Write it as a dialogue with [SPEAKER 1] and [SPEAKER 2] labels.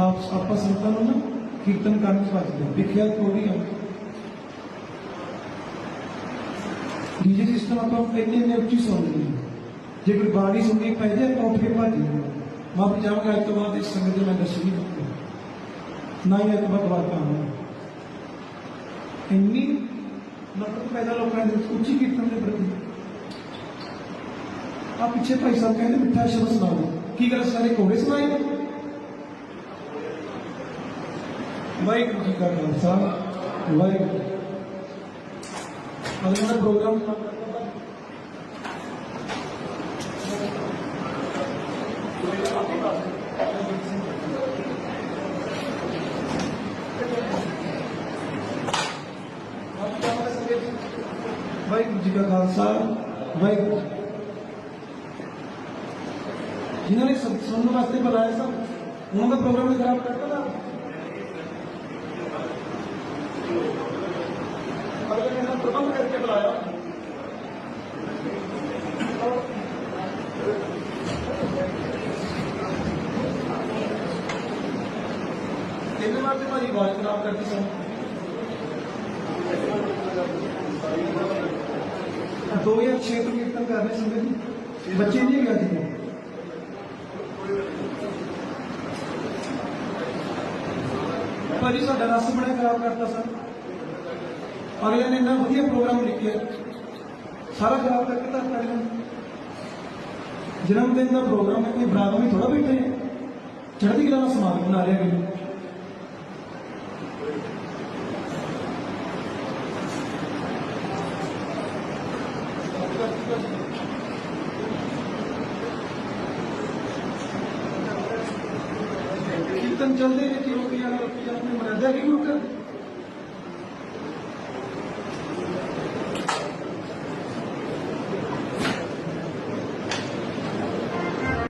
[SPEAKER 1] आप आपका हो ना, कीर्तन करने से बात विख्यात हो रही है। डीजे होगी हम ડીજે સિસ્ટમ આપણે કેટલી ને ઊંચી સમજી જે કોઈ બારી સુધી પહેલે તો ફેરવા દીધું वहाँ पर जाऊँगा तो बाद इस समय तो मैं दस नहीं दर्शनी ना ही अकबर वार्ता हूँ इन्नी नफरत पैदा लोगों ने तो ऊँची कीर्तन के प्रति। आप पीछे भाई साहब कहते मिठा शब्द सुना की गल सारे घोड़े सुनाए ਵਾਹਿਗੁਰੂ ਜੀ ਕਾ ਖਾਲਸਾ ਵਾਹਿਗੁਰੂ ਅਗਲਾ ਦਾ ਪ੍ਰੋਗਰਾਮ ਵਾਹਿਗੁਰੂ ਜੀ ਕਾ ਖਾਲਸਾ ਵਾਹਿਗੁਰੂ ਜੀ ਕੀ ਫਤਿਹ। ਜਿਨ੍ਹਾਂ ਨੇ ਸਭ ਸੁਣਨ ਵਾਸਤੇ ਬੁਲਾਇਆ ਸਭ ਉਹਨਾਂ ਦਾ ਪ੍ਰੋਗਰਾਮ ਖਰਾਬ ਕਰਤਾ ਨਾ ਅਗਲੇ ਨੇ ਨਾ ਪ੍ਰਬੰਧ ਕਰਕੇ ਬੁਲਾਇਆ ਤਿੰਨ ਵਾਰ ਤੇ ਮਾਰੀ ਆਵਾਜ਼ ਖਰਾਬ ਕਰਤੀ ਸਨ 2006 ਤੋਂ ਕੀਰਤਨ ਕਰ ਰਹੇ ਸੰਗਤ ਜੀ ਬੱਚੇ ਨਹੀਂ ਗਿਆ ਜੀ ਭਾਜੀ ਸਾਡਾ ਰਸ ਬੜਾ ਖਰਾਬ ਕਰਤਾ ਸਰ ਅਗਲੇ ਨੇ ਇੰਨਾ ਵਧੀਆ ਪ੍ਰੋਗਰਾਮ ਲਿਖਿਆ ਸਾਰਾ ਖਰਾਬ ਕਰਕੇ ਤਾਂ ਅਗਲੇ ਨੇ ਜਨਮ ਦਿਨ ਦਾ ਪ੍ਰੋਗਰਾਮ ਹੈ ਕੋਈ ਬਰਾਤ ਵਿੱਚ ਥੋੜਾ ਬੈਠੇ ਹੈ ਚੜ੍ਹਦੀ ਕਲਾ ਦਾ ਸਮਾਗਮ ਬਣਾ ਰਿਹਾ ਕਿ ਕੀਰਤਨ ਚੱਲਦੇ ਨੇ ਕਿ ਰੋਕੀ ਜਾਣਾ ਰੋਕੀ ਜਾਣਾ ਕੋਈ ਮਰਿਆਦਾ ਕਿ